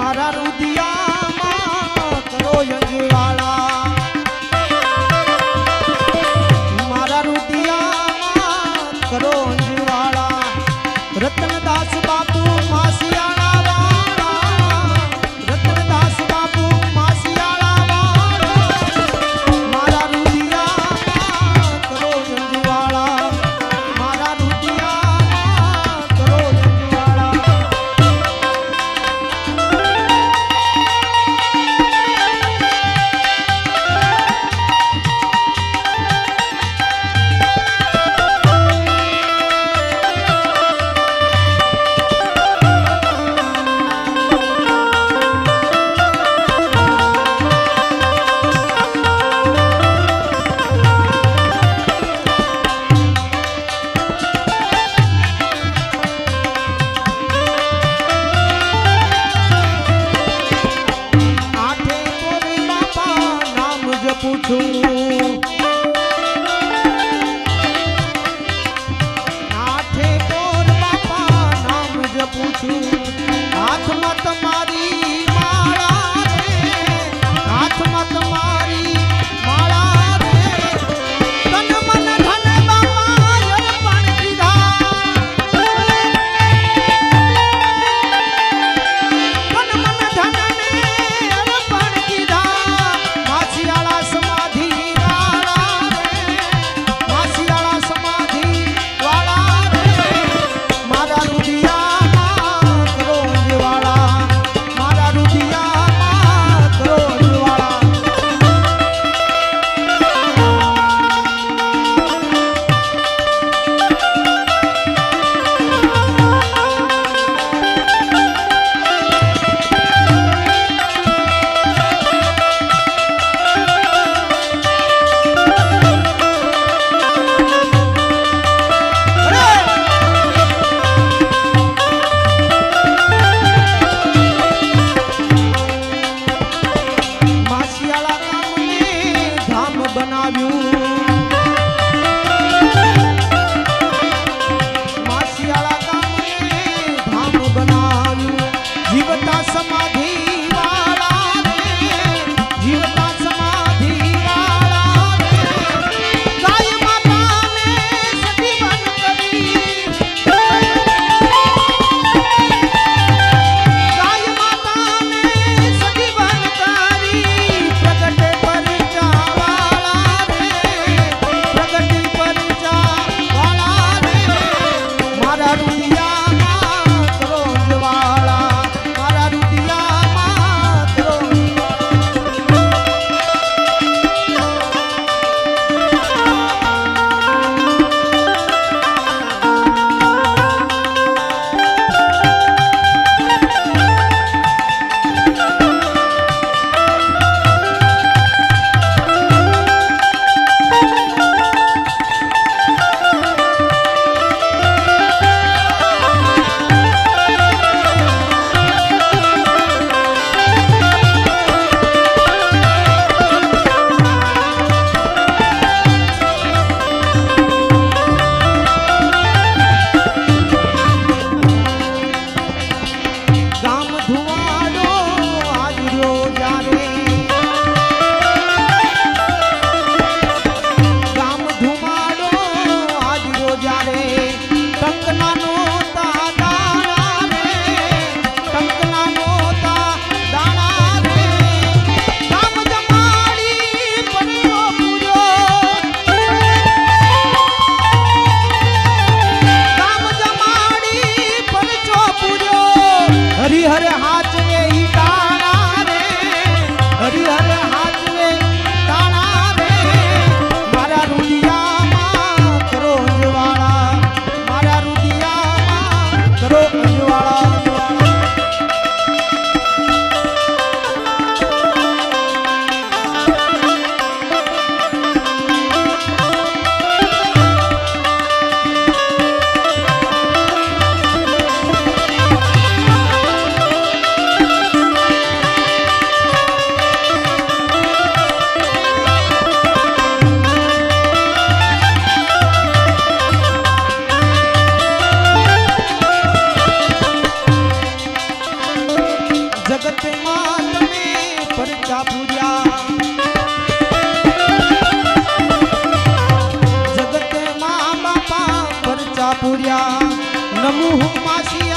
મારા રુદિયામાં કરો યજવાળા પૂછું जीवता समाधि तुम्हारे हाथ પૂર્યા નમું હું માસી